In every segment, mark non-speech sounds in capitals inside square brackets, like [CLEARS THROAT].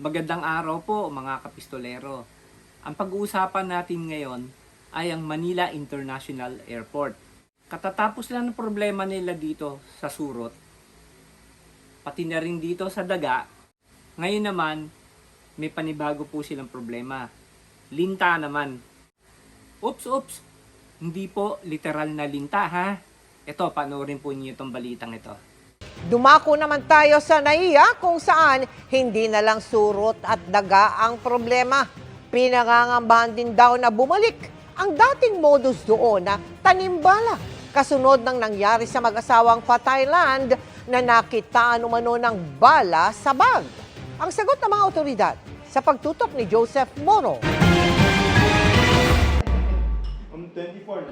Magandang araw po mga kapistolero. Ang pag-uusapan natin ngayon ay ang Manila International Airport. Katatapos lang ng problema nila dito sa surot, pati na rin dito sa daga, ngayon naman may panibago po silang problema. Linta naman. Oops, oops. Hindi po literal na linta ha. Ito, panoorin po niyo itong balitang ito. Dumako naman tayo sa NAIA kung saan hindi na lang surot at daga ang problema. Pinangangambahan din daw na bumalik ang dating modus doon na tanimbala. Kasunod ng nangyari sa mag-asawang pa Thailand na nakitaan umano ng bala sa bag. Ang sagot ng mga otoridad sa pagtutok ni Joseph Moro.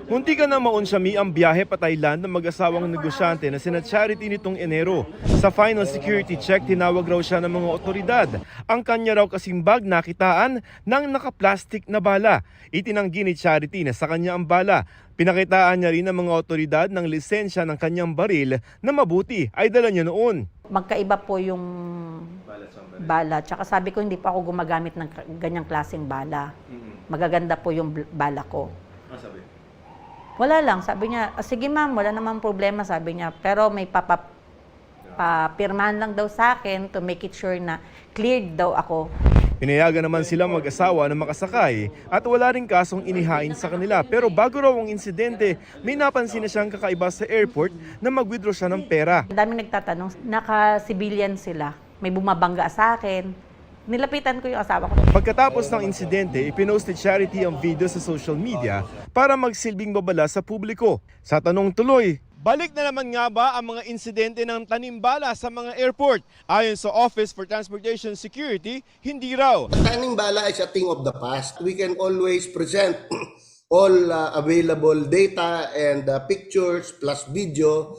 Munti ka na maunsami ang biyahe pa Thailand ng mag-asawang negosyante na sina Charity nitong Enero. Sa final security check, tinawag raw siya ng mga otoridad. Ang kanya raw kasing bag nakitaan ng nakaplastik na bala. Itinanggi ni Charity na sa kanya ang bala. Pinakitaan niya rin ng mga otoridad ng lisensya ng kanyang baril na mabuti ay dala niya noon. magkaiba po yung bala. Tsaka sabi ko, hindi pa ako gumagamit ng ganyang klaseng bala. Magaganda po yung bala ko. Wala lang. Sabi niya, "Ah, sige ma'am, wala namang problema, sabi niya. Pero may papa, papirmahan lang daw sa akin to make it sure na cleared daw ako. Pinayagan naman sila mag-asawa na makasakay at wala rin kasong inihain sa kanila. Pero bago raw ang insidente, may napansin na siyang kakaiba sa airport na mag-withdraw siya ng pera. Ang daming nagtatanong, naka-civilian sila. May bumabangga sa akin. Nilapitan ko yung asawa ko. Pagkatapos ng insidente, ipinost ni Charity ang video sa social media para magsilbing babala sa publiko. Sa tanong tuloy, Balik na naman nga ba ang mga insidente ng tanimbala sa mga airport? Ayon sa Office for Transportation Security, hindi raw. Taning bala is a thing of the past. We can always present [CLEARS THROAT] all uh, available data and uh, pictures plus video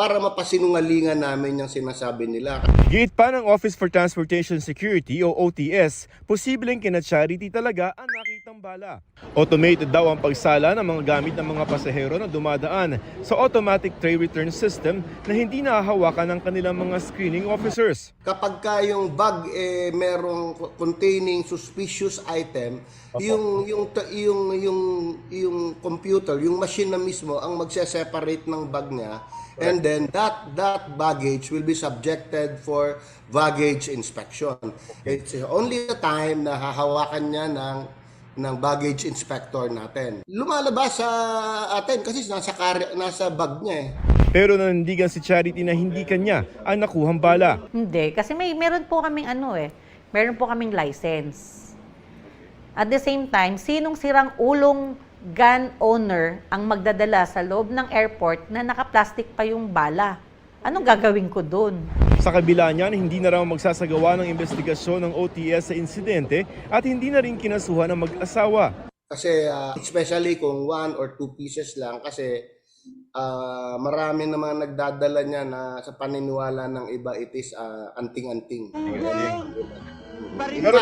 para mapasinungalingan namin yung sinasabi nila. Giit pa ng Office for Transportation Security o OTS, posibleng kina Charity talaga ang nakitang bala. Automated daw ang pagsala ng mga gamit ng mga pasahero na dumadaan sa automatic tray return system na hindi nahahawakan ng kanilang mga screening officers. Kapag ka yung bag eh merong containing suspicious item, yung yung ta- yung yung yung computer, yung machine na mismo ang magse-separate ng bag niya and then that that baggage will be subjected for baggage inspection. It's only the time na hahawakan niya ng ng baggage inspector natin. Lumalabas sa atin kasi nasa kar- nasa bag niya eh. Pero nanindigan si Charity na hindi kanya ang nakuhang bala. Hindi, kasi may meron po kaming ano eh, meron po kaming license. At the same time, sinong sirang ulong gun owner ang magdadala sa loob ng airport na naka-plastic pa yung bala? Anong gagawin ko doon? Sa kabila niyan, hindi na raw magsasagawa ng investigasyon ng OTS sa insidente at hindi na rin kinasuhan ng mag-asawa. Kasi ah, especially kung one or two pieces lang kasi ah, marami naman nagdadala niya na sa paniniwala ng iba it is ah, anting-anting. Pero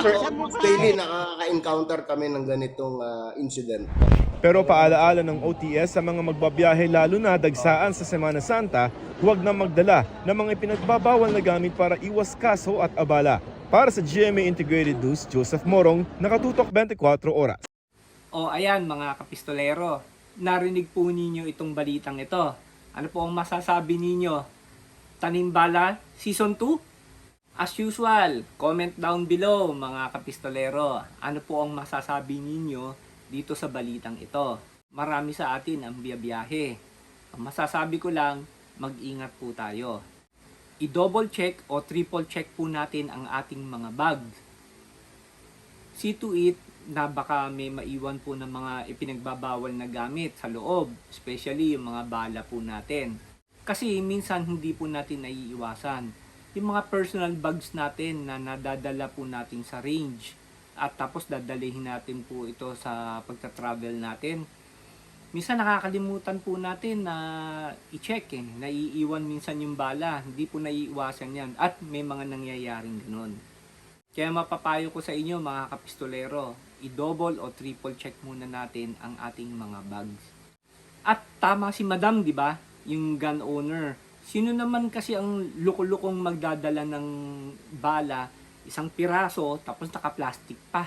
daily nakaka-encounter kami ng ganitong ah, incident. Pero paalaala ng OTS sa mga magbabiyahe lalo na dagsaan sa Semana Santa, huwag na magdala ng mga ipinagbabawal na gamit para iwas kaso at abala. Para sa GMA Integrated News, Joseph Morong, nakatutok 24 oras. O ayan mga kapistolero, narinig po ninyo itong balitang ito. Ano po ang masasabi ninyo? Tanimbala Season 2? As usual, comment down below mga kapistolero. Ano po ang masasabi ninyo dito sa balitang ito? Marami sa atin ang biyabiyahe. Ang masasabi ko lang, mag-ingat po tayo. I-double check o triple check po natin ang ating mga bag see to it na baka may maiwan po ng mga ipinagbabawal na gamit sa loob, especially yung mga bala po natin. Kasi minsan hindi po natin naiiwasan. Yung mga personal bags natin na nadadala po natin sa range at tapos dadalihin natin po ito sa pagta-travel natin. Minsan nakakalimutan po natin na i-check eh. Naiiwan minsan yung bala. Hindi po naiiwasan yan. At may mga nangyayaring ganun. Kaya mapapayo ko sa inyo mga kapistolero, i-double o triple check muna natin ang ating mga bags. At tama si Madam, di ba? Yung gun owner. Sino naman kasi ang lukulukong magdadala ng bala Isang piraso, tapos naka-plastic pa.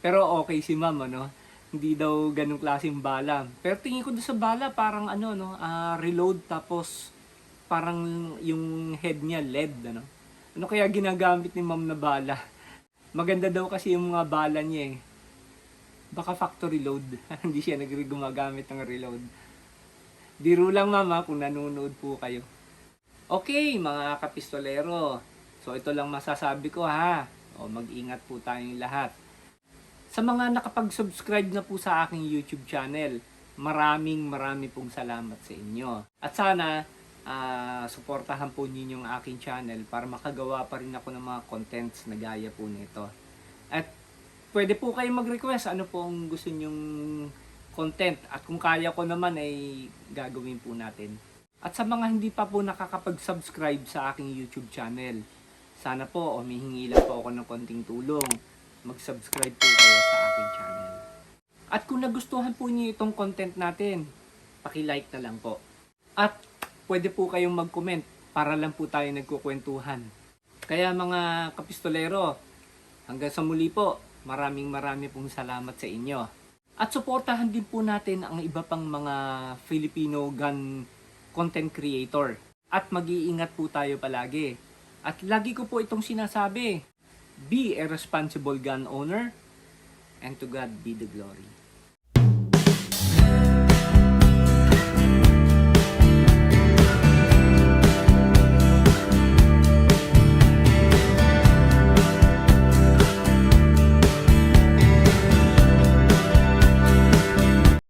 Pero okay si ma'am, ano? Hindi daw ganung klaseng bala. Pero tingin ko doon sa bala, parang ano, no? ah, reload, tapos parang yung head niya LED, ano? Ano kaya ginagamit ni ma'am na bala? Maganda daw kasi yung mga bala niya eh. Baka factory load. [LAUGHS] Hindi siya nag-gumagamit ng reload. Biro lang mama kung nanonood po kayo. Okay, mga kapistolero. So ito lang masasabi ko ha. O mag-ingat po tayong lahat. Sa mga nakapag-subscribe na po sa aking YouTube channel, maraming maraming pong salamat sa inyo. At sana ah, suportahan po ninyo ang aking channel para makagawa pa rin ako ng mga contents na gaya po nito. At pwede po kayo mag-request ano po ang gusto nyong content at kung kaya ko naman ay gagawin po natin. At sa mga hindi pa po nakakapag-subscribe sa aking YouTube channel, sana po humihingi lang po ako ng konting tulong. Mag-subscribe po kayo sa aking channel. At kung nagustuhan po niyo itong content natin, paki-like na lang po. At pwede po kayong mag-comment para lang po tayo nagkukwentuhan. Kaya mga kapistolero, hanggang sa muli po, maraming maraming pong salamat sa inyo. At suportahan din po natin ang iba pang mga Filipino gun content creator. At mag-iingat po tayo palagi. At lagi ko po itong sinasabi, be a responsible gun owner and to God be the glory.